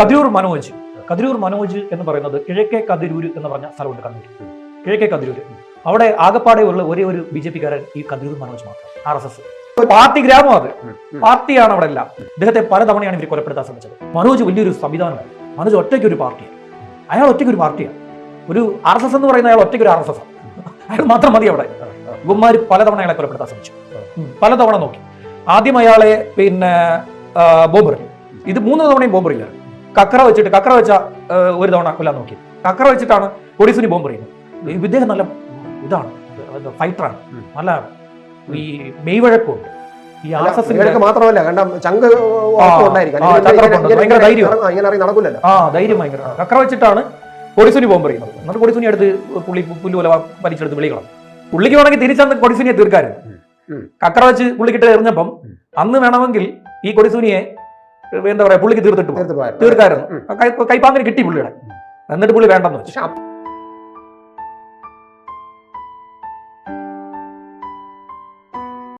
കതിരൂർ മനോജ് കതിരൂർ മനോജ് എന്ന് പറയുന്നത് കിഴക്കേ കതിരൂർ എന്ന് പറഞ്ഞ സ്ഥലമുണ്ട് കണ്ണൂർ കിഴക്കേ കതിരൂർ അവിടെ ആകപ്പാടെ ഉള്ള ഒരേ ഒരു ബി ജെ പിക്കാരൻ ഈ കതിരൂർ മനോജ് മാത്രം ആർ എസ് എസ്. പാർട്ടി ഗ്രാമം അത്. പാർട്ടിയാണ് അവിടെ എല്ലാം. ഇദ്ദേഹത്തെ പലതവണയാണ് ഇവർ കൊലപ്പെടുത്താൻ ശ്രമിച്ചത്. മനോജ് വലിയൊരു സംവിധാനമാണ്. മനോജ് ഒറ്റയ്ക്ക് ഒരു പാർട്ടിയാണ്. അയാൾ ഒറ്റയ്ക്ക് ഒരു പാർട്ടിയാണ്. ഒരു ആർ എസ് എസ് എന്ന് പറയുന്ന അയാൾ ഒറ്റയ്ക്ക് ഒരു ആർ എസ് എസ് അയാൾ മാത്രം മതി അവിടെ. ഇവന്മാർ പലതവണ അയാളെ കൊലപ്പെടുത്താൻ ശ്രമിച്ചു. പലതവണ നോക്കി. ആദ്യം അയാളെ പിന്നെ ബോംബെറിഞ്ഞു. ഇത് മൂന്ന് തവണയും ബോംബെറിയില്ല കക്കറ വെച്ചിട്ട് കക്കറ വെച്ച ഒരു തവണ കൊല്ലാൻ നോക്കി. കക്കറ വെച്ചിട്ടാണ് പോലീസിന് ബോംബെറിയുന്നത് ഈ ഇദ്ദേഹം നല്ല ഇതാണ്. ഫൈറ്ററാണ്. നല്ല ഈ മെയ്വഴക്കമുണ്ട്. ഈ ആർ എസ് എസ് മാത്രമല്ല കണ്ട ചങ്ക് ഉറപ്പും ആ, ഭയങ്കര ധൈര്യം ഭയങ്കര. കക്കറ വെച്ചിട്ടാണ് കൊടിസുനി പറയുന്നത് എന്നിട്ട് കൊടിസുനി എടുത്ത് പുള്ളി പുല്ല് പോലെ വലിച്ചെടുത്ത് വിളിക്കണം. പുള്ളിക്ക് വേണമെങ്കിൽ തിരിച്ചന്ന് കൊടിസുനിയെ തീർക്കാറ്. കക്കറ വെച്ച് പുള്ളിക്കിട്ട് എറിഞ്ഞപ്പം. അന്ന് വേണമെങ്കിൽ ഈ കൊടിസുനിയെ എന്താ പറയാ പുള്ളിക്ക് തീർത്തിട്ട് തീർക്കാരുന്നു തീർത്ത് പോയായിരുന്നു. തീർക്കായിരുന്നു ഉം. കൈ- കൈപ്പാങ്ങിന് കിട്ടി പുള്ളിയുടെ എന്നിട്ട് പുള്ളി വേണ്ടെന്ന് വെച്ചു